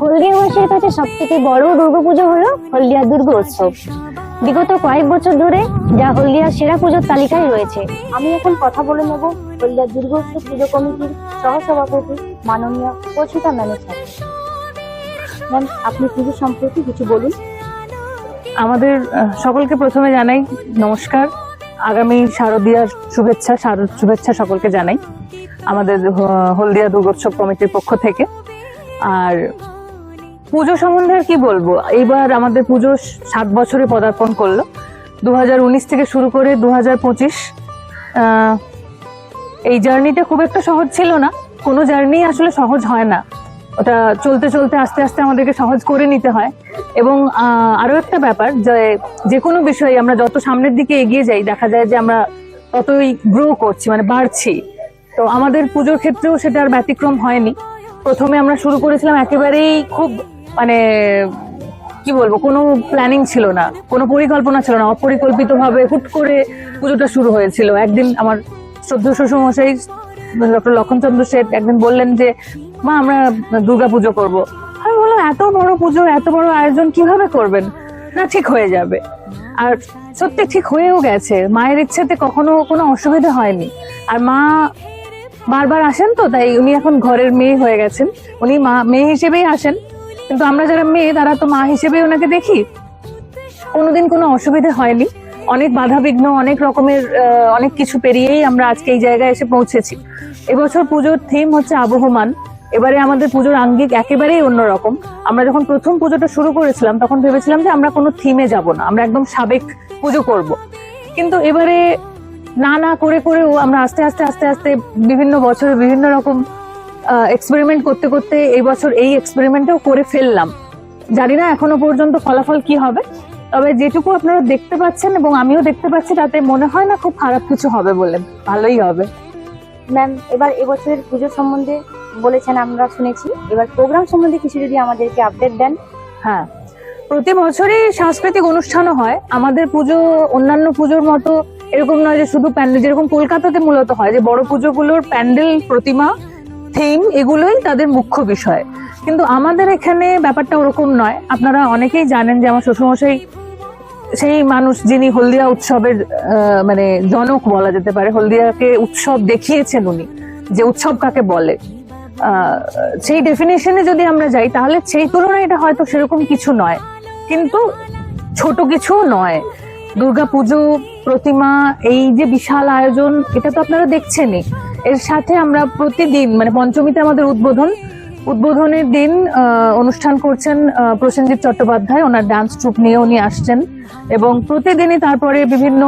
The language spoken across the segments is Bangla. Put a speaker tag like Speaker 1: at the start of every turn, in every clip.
Speaker 1: হলদিয়াবাসীর কাছে সব থেকে বড় দুর্গাপুজো হলো হলদিয়া দুর্গা উৎসব। বিগত কয়েক বছর ধরে যা হলদিয়ার সেরা পুজোর তালিকায় রয়েছে।
Speaker 2: আমি এখন কথা বলে নেব হলদিয়া দুর্গোৎসব পুজো কমিটির সহসভাপতি মাননীয় অর্চিতা ম্যামের সাথে ম্যাম আপনি পুজো সম্পর্কে কিছু বলুন।
Speaker 3: আমাদের সকলকে প্রথমে জানাই নমস্কার। আগামী শারদীয়ার শুভেচ্ছা, শারদ শুভেচ্ছা সকলকে জানাই। আমাদের হলদিয়া দুর্গোৎসব কমিটির পক্ষ থেকে। আর পুজো সম্বন্ধে কি বলব? এইবার আমাদের পুজো সাত বছরে পদার্পণ করল। দু হাজার উনিশ থেকে শুরু করে দু হাজার পঁচিশ এই জার্নিটা খুব একটা সহজ ছিল না। কোনো জার্নি আসলে সহজ হয় না। ওটা চলতে চলতে আস্তে আস্তে আমাদেরকে সহজ করে নিতে হয়। এবং আরও একটা ব্যাপার যে যে কোনো বিষয়ে আমরা যত সামনের দিকে এগিয়ে যাই, দেখা যায় যে আমরা ততই গ্রো করছি মানে বাড়ছি। তো আমাদের পুজোর ক্ষেত্রেও সেটা আর ব্যতিক্রম হয়নি। প্রথমে আমরা শুরু করেছিলাম একেবারেই খুব মানে কি বলব, কোনো প্ল্যানিং ছিল না, কোনো পরিকল্পনা ছিল না অপরিকল্পিত ভাবে হুট করে পুজোটা শুরু হয়েছিল। একদিন আমার শ্রদ্ধ শ্বশুরমশাই, ডক্টর লক্ষণচন্দ্র শেঠ একদিন বললেন যে, মা, আমরা দুর্গা পুজো করব। আমি বললাম, এত বড় পুজো, এত বড় আয়োজন কীভাবে করবেন? না, ঠিক হয়ে যাবে। আর সত্যি ঠিক হয়েও গেছে। মায়ের ইচ্ছেতে কখনো কোনো অসুবিধা হয়নি। আর মা বারবার আসেন তো, তাই উনি এখন ঘরের মেয়ে হয়ে গেছেন। উনি মা, মেয়ে হিসেবেই আসেন। কিন্তু আমরা যারা মেয়ে, তারা তো মা হিসেবে ওনাকে দেখি। কোনোদিন কোনো অসুবিধে হয়নি। অনেক বাধা বিঘ্ন, অনেক রকমের অনেক কিছু পেরিয়েই আমরা আজকে এই জায়গায় এসে পৌঁছেছি। এবছর পুজোর থিম হচ্ছে আবহমান। এবারে আমাদের পুজোর আঙ্গিক একেবারেই অন্যরকম। আমরা যখন প্রথম পুজোটা শুরু করেছিলাম, তখন ভেবেছিলাম যে আমরা কোনো থিমে যাব না। আমরা একদম সাবেক পুজো করব। কিন্তু এবারে না না করে করেও আমরা আস্তে আস্তে আস্তে আস্তে বিভিন্ন বছরে বিভিন্ন রকম এক্সপেরিমেন্ট করতে করতে এই বছর এই এক্সপেরিমেন্টও করে ফেললাম। জানি না এখনও পর্যন্ত ফলাফল কি হবে তবে যেটুকু আপনারা দেখতে পাচ্ছেন এবং আমিও দেখতে পাচ্ছি তাতে মনে হয় না খুব খারাপ কিছু হবে বলে। ভালোই হবে।
Speaker 2: ম্যাম এবার এবছরের পুজো সম্বন্ধে বলেছেন আমরা শুনেছি। এবার প্রোগ্রাম সম্বন্ধে কিছু যদি আমাদেরকে আপডেট দেন।
Speaker 3: হ্যাঁ। প্রতি বছরই সাংস্কৃতিক অনুষ্ঠানও হয়। আমাদের পুজো অন্যান্য পুজোর মতো এরকম নয় যে শুধু প্যান্ডেল, যেরকম কলকাতাতে মূলত হয়, যে বড় পুজোগুলোর প্যান্ডেল, প্রতিমা থিম এগুলোই তাদের মুখ্য বিষয়। কিন্তু আমাদের এখানে ব্যাপারটা ওরকম নয়। আপনারা অনেকেই জানেন যে আমার শ্বশুরমশাই সেই মানুষ যিনি হলদিয়া উৎসবের মানে জনক বলা যেতে পারে, হলদিয়াকে উৎসব দেখিয়েছেন উনি, যে উৎসব কাকে বলে। সেই ডেফিনেশনে যদি আমরা যাই, তাহলে সেই তুলনায় এটা হয়তো সেরকম কিছু নয়। কিন্তু ছোট কিছুও নয়। দুর্গা পুজো প্রতিমা, এই যে বিশাল আয়োজন, এটা তো আপনারা দেখছেনই। এর সাথে আমরা প্রতিদিন মানে পঞ্চমীতে আমাদের উদ্বোধন, উদ্বোধনের দিন অনুষ্ঠান করছেন প্রসেনজিৎ চট্টোপাধ্যায়, ওনার ডান্স ট্রুপ নিয়ে উনি আসছেন। এবং প্রতিদিনই তারপরে বিভিন্ন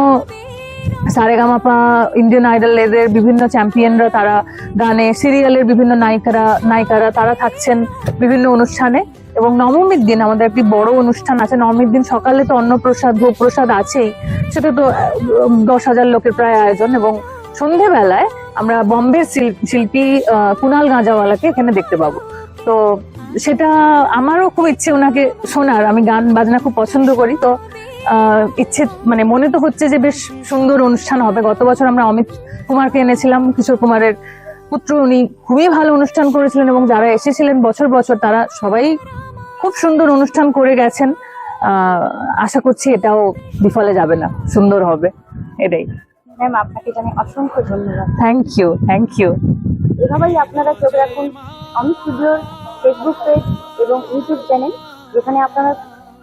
Speaker 3: সারেগামাপা ইন্ডিয়ান আইডল এদের বিভিন্ন চ্যাম্পিয়নরা তারা গানে সিরিয়ালের বিভিন্ন নায়িকারা নায়িকারা তারা থাকছেন বিভিন্ন অনুষ্ঠানে। এবং নবমীর দিন আমাদের একটি বড় অনুষ্ঠান আছে। নবমীর দিন সকালে তো অন্নপ্রসাদ ভোগ প্রসাদ আছেই। সেটা তো দশ হাজার লোকের প্রায় আয়োজন এবং সন্ধেবেলায় আমরা বম্বের শিল- শিল্পী কুনাল গাঁজাওয়ালাকে এখানে দেখতে পাবো। তো সেটা আমারও খুব ইচ্ছে ওনাকে শোনার। আমি গান বাজনা খুব পছন্দ করি। তো ইচ্ছে মানে মনে তো হচ্ছে যে বেশ সুন্দর অনুষ্ঠান হবে। গত বছর আমরা অমিত কুমারকে এনেছিলাম। কিশোর কুমারের পুত্র উনি খুবই ভালো অনুষ্ঠান করেছিলেন এবং যারা এসেছিলেন বছর বছর, তারা সবাই খুব সুন্দর অনুষ্ঠান করে গেছেন। আহ, আশা করছি এটাও বিফলে যাবে না। সুন্দর হবে। এটাই।
Speaker 2: ম্যাম আপনাকে জানাই অসংখ্য ধন্যবাদ।
Speaker 3: থ্যাংক ইউ থ্যাংক ইউ
Speaker 2: এভাবেই আপনারা চোখ রাখুন। অমিত স্টুডিওর ফেসবুক পেজ এবং ইউটিউব চ্যানেল যেখানে আপনারা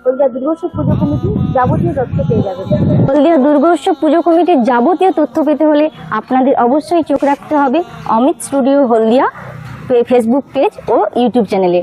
Speaker 2: হলদিয়া দুর্গোৎসব পুজো কমিটি যাবতীয় তথ্য পেয়ে যাবেন।
Speaker 1: হলদিয়া দুর্গা উৎসব পুজো কমিটির যাবতীয় তথ্য পেতে হলে আপনাদের অবশ্যই চোখ রাখতে হবে Amit studio Haldia Facebook page ও ইউটিউব চ্যানেলে